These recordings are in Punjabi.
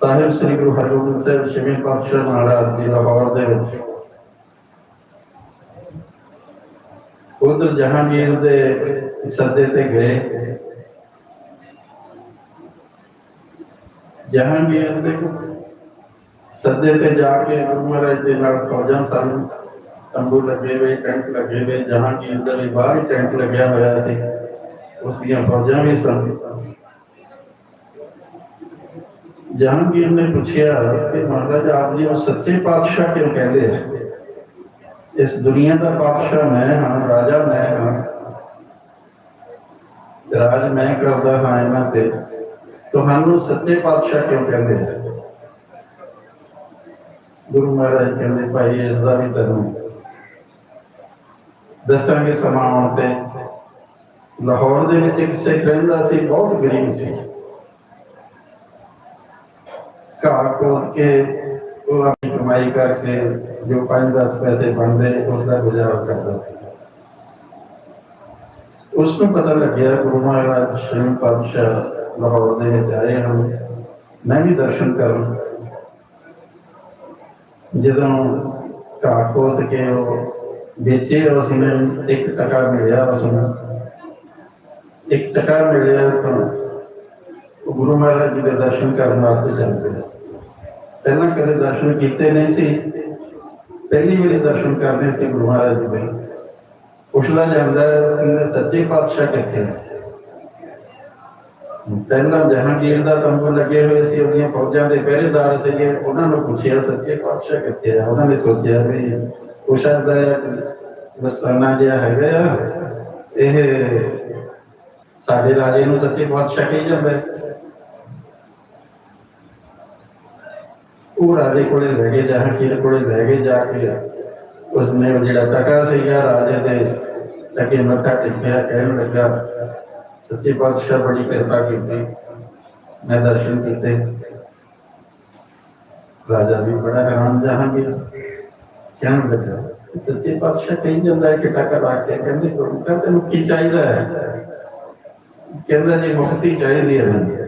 ਸਾਹਿਬ ਸ੍ਰੀ ਗੁਰੂ ਹਰਗੋਬਿੰਦ ਸਾਹਿਬ ਛੇਵੇਂ ਪਾਤਸ਼ਾਹ ਮਹਾਰਾਜ ਜੀ ਲਾਹੌਰ ਦੇ ਵਿੱਚ ਉਧਰ ਜਹਾਂਗੀਰ ਦੇ ਸੱਦੇ ਤੇ ਗਏ। ਜਹਾਂਗੀਰ ਦੇ ਸੱਦੇ ਤੇ ਜਾ ਕੇ ਗੁਰੂ ਮਹਾਰਾਜ ਦੇ ਨਾਲ ਫੌਜਾਂ ਸਨ। ਤੰਬੂ ਲੱਗੇ ਹੋਏ, ਟੈਂਟ ਲੱਗੇ ਹੋਏ, ਜਹਾਂਗੀਰ ਦਾ ਵੀ ਬਾਹਰ ਟੈਂਟ ਲੱਗਿਆ ਹੋਇਆ ਸੀ। ਉਸ ਦੀਆਂ ਫੌਜਾਂ ਵੀ ਸਨ। جہانگیر نے پوچھیا کہ مہاراج آپ جی وہ سچے پادشاہ کیوں کہہ دے اس دنیا کا پادشاہ میں ہاں راجا میں ہاں۔ راج میں کرتا ہاں یہاں تے۔ تو ہم سچے پادشاہ کیوں کہہ دے گرو مہاراج کہتے بھائی، اس کا بھی تین دساں گے سما آن لاہور دیکھ سکھ رہندا سی، بہت گریب سی۔ ਘਾਹ ਕੋਲ ਕੇ ਉਹ ਆਪਣੀ ਕਮਾਈ ਕਰਕੇ ਜੋ 5-10 ਪੈਸੇ ਬਣਦੇ ਉਸ ਦਾ ਗੁਜ਼ਾਰਾ ਕਰਦਾ ਸੀ। ਉਸ ਨੂੰ ਪਤਾ ਲੱਗਿਆ, ਗੁਰੂ ਮਹਾਰਾਜ ਸ਼੍ਰੀ ਪਾਤਸ਼ਾਹ ਲਾਹੌਰ ਦੇ ਵਿੱਚ ਆਏ ਹਨ। ਮੈਂ ਵੀ ਦਰਸ਼ਨ ਕਰਨ। ਜਦੋਂ ਘਾਹ ਕੋਲ ਕੇ ਉਹ ਵੇਚੇ, ਉਸ ਨੇ ਇੱਕ ਟਕਾ ਮਿਲਿਆ ਉਸ ਨੂੰ। ਇੱਕ ਟਕਾ ਮਿਲਿਆ ਤਾਂ ਉਹ ਗੁਰੂ ਮਹਾਰਾਜ ਜੀ ਦੇ ਦਰਸ਼ਨ ਕਰਨ ਵਾਸਤੇ ਜਾਂਦੇ। ਪਹਿਲਾਂ ਕਦੇ ਦਰਸ਼ਨ ਕੀਤੇ ਨਹੀਂ ਸੀ। ਪਹਿਲੀ ਵਾਰੀ ਦਰਸ਼ਨ ਕਰਨੇ ਸੀ ਗੁਰੂ ਮਹਾਰਾਜ ਦੇ। ਪੁੱਛਦਾ ਜਾਂਦਾ ਕਿ ਸੱਚੇ ਪਾਤਸ਼ਾਹ ਕਿੱਥੇ? ਨੇ ਪਹਿਲਾਂ ਜਹਾਂਗੀਰ ਦਾ ਤੰਬੂ ਲੱਗੇ ਹੋਏ ਸੀ, ਉਹਦੀਆਂ ਫੌਜਾਂ ਦੇ ਪਹਿਰੇਦਾਰ ਸੀਗੇ, ਉਹਨਾਂ ਨੂੰ ਪੁੱਛਿਆ, ਸੱਚੇ ਪਾਤਸ਼ਾਹ ਕਿੱਥੇ ਆ? ਉਹਨਾਂ ਨੇ ਸੋਚਿਆ ਵੀ ਉਹ ਦਾ ਵਸਤਾਨਾ ਜਿਹਾ ਹੈਗਾ ਆ। ਇਹ ਸਾਡੇ ਰਾਜੇ ਨੂੰ ਸੱਚੇ ਪਾਤਸ਼ਾਹ ਕਹੀ ਜਾਂਦਾ ਹੈ। ਉਹ ਰਾਜੇ ਕੋਲੇ ਲੈ ਗਏ ਜਹਾਂਗੀਰ ਕੋਲੇ ਲੈ ਕੇ ਜਾ ਕੇ ਉਸਨੇ ਉਹ ਜਿਹੜਾ ਟਕਾ ਸੀਗਾ ਰਾਜੇ ਦੇ ਲੱਗੇ ਮੱਥਾ ਟੇਕਿਆ, ਕਹਿਣ ਲੱਗਾ, ਸੱਚੇ ਪਾਤਸ਼ਾਹ ਬੜੀ ਕਿਰਪਾ ਕੀਤੀ, ਮੈਂ ਦਰਸ਼ਨ ਕੀਤੇ। ਰਾਜਾ ਵੀ ਬੜਾ ਹੈਰਾਨ ਜਹਾਂਗੀਰ ਕਹਿਣ ਲੱਗਾ, ਸੱਚੇ ਪਾਤਸ਼ਾਹ ਕਹੀ ਜਾਂਦਾ ਹੈ ਕਿ ਟਕਾ ਲਾ ਕੇ ਕਹਿੰਦੇ ਗੁਰੂ ਕਾ ਤੈਨੂੰ ਕੀ ਚਾਹੀਦਾ ਹੈ? ਕਹਿੰਦਾ, ਜੀ ਮੁਕਤੀ ਚਾਹੀਦੀ ਹੈ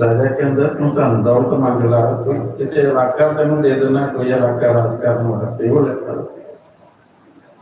ਰਾਜਾ ਕੇ ਤੂੰ ਤਾਂ ਦੌਲਤ ਮੰਗ ਲਾ ਕੋਈ ਕਿਸੇ ਇਲਾਕਾ ਤੈਨੂੰ ਦੇ ਦੇਣਾ, ਕੋਈ ਇਲਾਕਾ ਰਾਜ ਕਰਨ ਵਾਸਤੇ, ਉਹ ਲੱਗਾ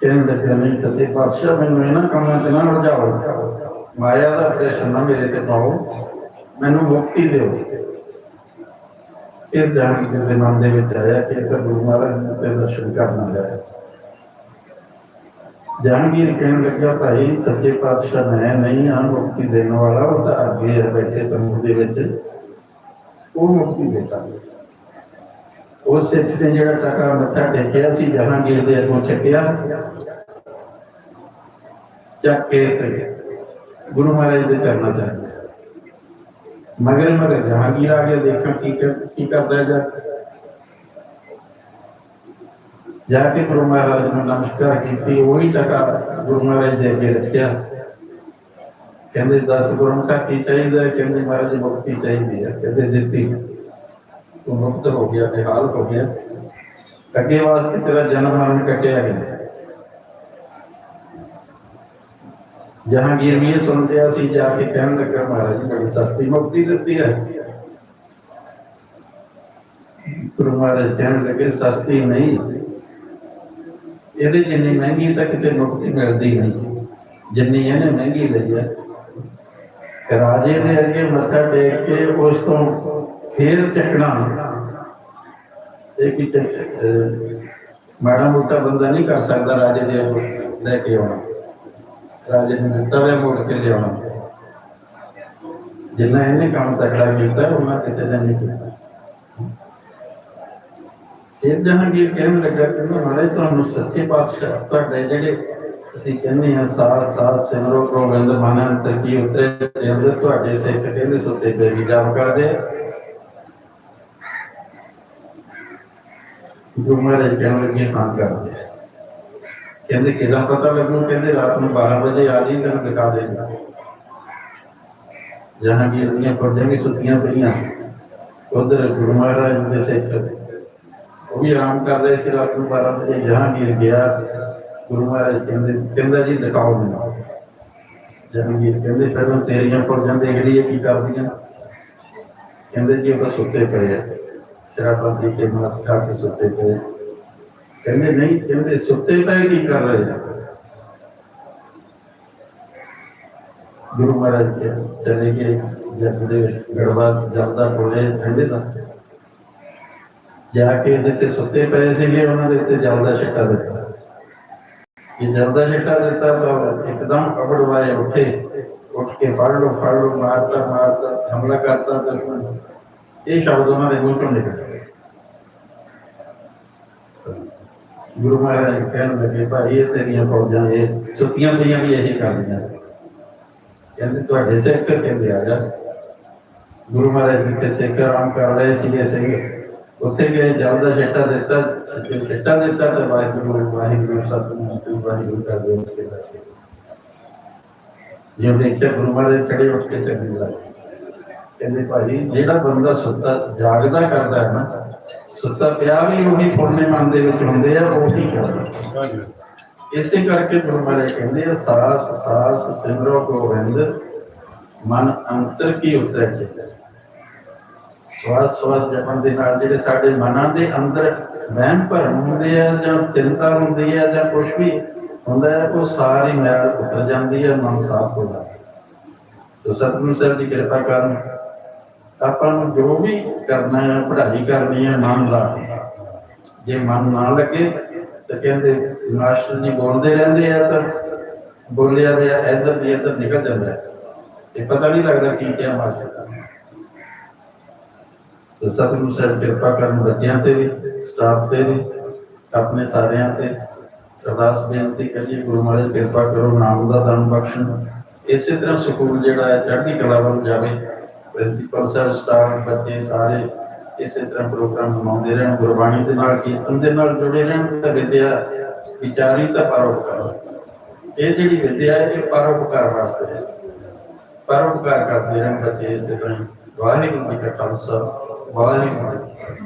ਕਹਿਣ ਲੱਗਾ ਨਹੀਂ ਸੱਚੇ ਪਾਤਸ਼ਾਹ, ਮੈਨੂੰ ਇਹਨਾਂ ਕੰਮਾਂ ਤੇ ਨਾ ਉਲਝਾਓ ਮਾਇਆ ਦਾ ਪ੍ਰੇਸ਼ਨ ਨਾ ਮੇਰੇ ਤੇ ਪਾਓ। ਮੈਨੂੰ ਮੁਕਤੀ ਦਿਓ। ਇਹ ਜਾਣ ਕੇ ਦੇ ਮਨ ਦੇ ਵਿੱਚ ਆਇਆ ਕਿ ਇੱਕ ਗੁਰੂ ਮਹਾਰਾਜ ਨੂੰ ਤੇ ਦਰਸ਼ਨ ਕਰਨਾ ਹੈ جہانگیر کہنے لگا بھائی سچے پادشاہ میں نہیں ہاں مکتی دینے والا وہ تو اگے بیٹھے تمبو دے وہ مکتی دے سکتے وہ سکھ نے جڑا ٹاکا متھا ٹیکیا سی جہانگیر دے اگوں چکیا چک کے گرو مہاراج دے کرنا چاہیے مگر مگر جہانگیر آ گیا دیکھا کی کرتا ہے جا ਜਾ ਕੇ। ਜਾ ਕੇ ਗੁਰੂ ਮਹਾਰਾਜ ਨੂੰ ਨਮਸਕਾਰ ਕੀਤੀ ਉਹੀ ਟਕਾ ਗੁਰੂ ਮਹਾਰਾਜ ਦੇ ਅੱਗੇ ਰੱਖਿਆ ਕਹਿੰਦੇ 10 ਗੁਰੂ ਕਾ ਕੀ ਚਾਹੀਦਾ ਹੈ? ਕਹਿੰਦੇ ਮਹਾਰਾਜ ਜੀ ਮੁਕਤੀ ਚਾਹੀਦੀ ਹੈ ਕਹਿੰਦੇ ਦਿੱਤੀ ਤੂੰ ਮੁਕਤ ਹੋ ਗਿਆ ਨਿਹਾਲ ਹੋ ਗਿਆ ਅੱਗੇ ਵਾਸਤੇ ਤੇਰਾ ਜਨਮ ਮਰਨ ਕੱਟਿਆ ਗਿਆ ਜਹਾਂਗੀਰ ਵੀ ਇਹ ਸੁਣ ਲਿਆ ਸੀ ਜਾ ਕੇ ਕਹਿਣ ਲੱਗਾ ਮਹਾਰਾਜ ਜੀ ਬੜੀ ਸਸਤੀ ਮੁਕਤੀ ਦਿੱਤੀ ਹੈ ਗੁਰੂ ਮਹਾਰਾਜ ਕਹਿਣ ਲੱਗੇ ਸਸਤੀ ਨਹੀਂ ਇਹਦੇ ਜਿੰਨੀ ਮਹਿੰਗੀ ਤਾਂ ਕਿਤੇ ਮੁਕਤੀ ਮਿਲਦੀ ਨਹੀਂ। ਜਿੰਨੀ ਇਹਨੇ ਮਹਿੰਗੀ ਲਈ ਹੈ। ਰਾਜੇ ਦੇ ਅੱਗੇ ਮੱਥਾ ਟੇਕ ਕੇ ਉਸ ਤੋਂ ਫੇਰ ਚੱਕਣਾ। ਇਹ ਕਿ ਚੱਕ- ਮਾੜਾ ਮੋਟਾ ਬੰਦਾ ਨਹੀਂ ਕਰ ਸਕਦਾ ਰਾਜੇ ਦੇ ਅੱਗੇ ਲੈ ਕੇ ਆਉਣਾ। ਰਾਜੇ ਨੇ ਦਿੱਤਾ ਹੋਇਆ ਮੋੜ ਕੇ ਲਿਆਉਣਾ। ਜਿੰਨਾ ਇਹਨੇ ਕੰਮ ਤਕੜਾ ਕੀਤਾ ਉਹਨਾਂ ਕਿਸੇ ਨੇ ਨਹੀਂ ਕੀਤਾ। پھر جہانگیر کہنے لگا کہ میں ہمارے تو ہم سچے بادشاہ تک رہ جڑے اسی کہنے ہیں سار سار سمرو کو گند مانا ترکی اترے تے اندر تو اڈے سے کہنے سوتے پہ بھی جام کر دے جو ہمارے کہنے لگے ہاں کر دے کہنے کہنا پتہ لگوں کہنے رات میں بارہ بجے آجی جی تن دکھا دے گا جہانگیر دنیا پر جنگی سوتیاں پڑیاں ادھر اندر سے جیسے بھی آرام کر رہے تھے رات میں بارہ بجے جہاں گیر گیا گرو مہاراج کہہ جی دکھاؤ ملا جہانگیر کہتے پہلو تیریاں کی کر دیا کہتے جی وہ ستے پے کے کھا کے ستے پے کہتے نہیں کہتے ستے پے کی کر رہے ہیں گرو مہاراج چلے گئے جب گڑبا جانا پڑے کہتے ਜਾ ਕੇ ਇਹਦੇ ਤੇ ਸੁੱਤੇ ਪਏ ਸੀਗੇ ਉਹਨਾਂ ਦੇ ਉੱਤੇ ਜਲ ਦਾ ਛਿੱਟਾ ਦਿੱਤਾ ਇਹ ਜਲ ਦਾ ਛਿੱਟਾ ਦਿੱਤਾ ਤਾਂ ਇੱਕਦਮ ਕਬੜ ਵਾਲੇ ਉੱਠੇ ਉੱਠ ਕੇ ਫੜ ਲੋ ਫੜ ਲੋ ਮਾਰਦਾ ਮਾਰਦਾ ਹਮਲਾ ਕਰਤਾ ਦੁਸ਼ਮਣ ਇਹ ਸ਼ਬਦ ਉਹਨਾਂ ਦੇ ਮੂੰਹ ਤੋਂ ਨਿਕਲੇ ਗੁਰੂ ਮਹਾਰਾਜ ਕਹਿਣ ਲੱਗੇ ਭਾਈ ਇਹ ਤੇਰੀਆਂ ਫੌਜਾਂ ਇਹ ਸੁੱਤੀਆਂ ਪਈਆਂ ਵੀ ਇਹੀ ਕਰਦੀਆਂ ਕਹਿੰਦੇ ਤੁਹਾਡੇ ਸਿੱਖ ਕਹਿੰਦੇ ਆ ਜਾ ਗੁਰੂ ਮਹਾਰਾਜ ਜਿੱਥੇ ਸਿੱਖ ਆਰਾਮ ਕਰ ਰਹੇ ਸੀਗੇ ਸਿੰਘ ਉੱਥੇ ਗਏ ਜਲ ਦਾ ਛਿੱਟਾ ਦਿੱਤਾ, ਜੇ ਛਿੱਟਾ ਦਿੱਤਾ ਤਾਂ ਵਾਹਿਗੁਰੂ ਵਾਹਿਗੁਰੂ ਸਤਿਨਾਮ ਸ੍ਰੀ ਵਾਹਿਗੁਰੂ ਕਰ ਦੇ ਕੇ ਬਚੇ ਜੇ ਦੇਖਿਆ ਗੁਰੂ ਮਹਾਰਾਜ ਖੜੇ ਉੱਠ ਕੇ ਚੱਲਣ ਲੱਗੇ ਕਹਿੰਦੇ ਭਾਜੀ ਜਿਹੜਾ ਬੰਦਾ ਸੁੱਤਾ, ਜਾਗਦਾ ਕਰਦਾ ਹੈ ਨਾ, ਸੁੱਤਾ ਪਿਆ ਵੀ ਉਹੀ ਪੁਰਨੇ ਮਨ ਦੇ ਵਿੱਚ ਹੁੰਦੇ ਆ, ਉਹੀ ਕਰਦਾ। ਇਸੇ ਕਰਕੇ ਗੁਰੂ ਮਹਾਰਾਜ ਕਹਿੰਦੇ ਆ, ਸਾਸ ਸਾਸ ਸਿਮਰੋ ਗੋਬਿੰਦ ਮਨ ਅੰਤਰ ਕੀ ਉਤਰ ਚਿਤ? ਸਵਾਸ ਸਵਾਸ ਜਪਣ ਦੇ ਨਾਲ ਜਿਹੜੇ ਸਾਡੇ ਮਨਾਂ ਦੇ ਅੰਦਰ ਵਹਿਮ ਭਰਮ ਹੁੰਦੇ ਆ ਜਾਂ ਚਿੰਤਾ ਹੁੰਦੀ ਹੈ ਜਾਂ ਕੁਝ ਵੀ ਹੁੰਦਾ ਹੈ ਉਹ ਸਾਰੀ ਮੈਲ ਉਤਰ ਜਾਂਦੀ ਹੈ ਮਨ ਸਾਫ਼ ਹੋ ਜਾਂਦਾ। ਸੋ ਸਤਿਗੁਰੂ ਸਾਹਿਬ ਦੀ ਕਿਰਪਾ ਕਰਨ ਆਪਾਂ ਨੂੰ ਜੋ ਵੀ ਕਰਨਾ ਹੈ ਪੜ੍ਹਾਈ ਕਰਨੀ ਹੈ ਮਨ ਲਾ ਜੇ ਮਨ ਨਾ ਲੱਗੇ ਤਾਂ ਕਹਿੰਦੇ, ਮਾਸਟਰ ਜੀ ਬੋਲਦੇ ਰਹਿੰਦੇ ਆ ਤਾਂ ਬੋਲਿਆ ਦੇ ਇੱਧਰ ਦੀ ਇੱਧਰ ਨਿਕਲ ਜਾਂਦਾ ਹੈ। ਤੇ ਪਤਾ ਨਹੀਂ ਲੱਗਦਾ ਕੀ ਕਿਹਾ ਮਾਸਟਰ ਨੇ। ਸੋ ਸਤਿਗੁਰੂ ਸਾਹਿਬ ਕਿਰਪਾ ਕਰਨ ਬੱਚਿਆਂ ਤੇ ਵੀ ਸਟਾਫ ਤੇ ਵੀ, ਆਪਣੇ ਸਾਰਿਆਂ ਤੇ ਅਰਦਾਸ ਬੇਨਤੀ ਕਰੀਏ, ਗੁਰੂ ਮਹਾਰਾਜ ਕਿਰਪਾ ਕਰੋ, ਨਾਮ ਦਾ ਦਾਨ ਬਖਸ਼ਣ। ਇਸੇ ਤਰ੍ਹਾਂ ਸਕੂਲ ਜਿਹੜਾ ਹੈ, ਚੜ੍ਹਦੀ ਕਲਾ ਵੱਲ ਜਾਵੇ। ਪ੍ਰਿੰਸੀਪਲ ਸਾਹਿਬ ਸਟਾਫ ਬੱਚੇ ਸਾਰੇ ਇਸੇ ਤਰ੍ਹਾਂ ਪ੍ਰੋਗਰਾਮ ਮਨਾਉਂਦੇ ਰਹਿਣ, ਗੁਰਬਾਣੀ ਦੇ ਨਾਲ ਕੀਰਤਨ ਦੇ ਨਾਲ ਜੁੜੇ ਰਹਿਣ, ਤਾਂ ਵਿਦਿਆ ਵਿਚਾਰੀ ਤਾਂ ਪਰਉਪਕਾਰ ਇਹ ਜਿਹੜੀ ਵਿਦਿਆ ਹੈ, ਇਹ ਪਰਉਪਕਾਰ ਵਾਸਤੇ ਹੈ। ਪਰਉਪਕਾਰ ਕਰਦੇ ਰਹਿਣ ਬੱਚੇ ਇਸੇ ਤਰ੍ਹਾਂ ਵਾਹਿਗੁਰੂ ਜੀ ਕਾ ਖਾਲਸਾ। 我爱你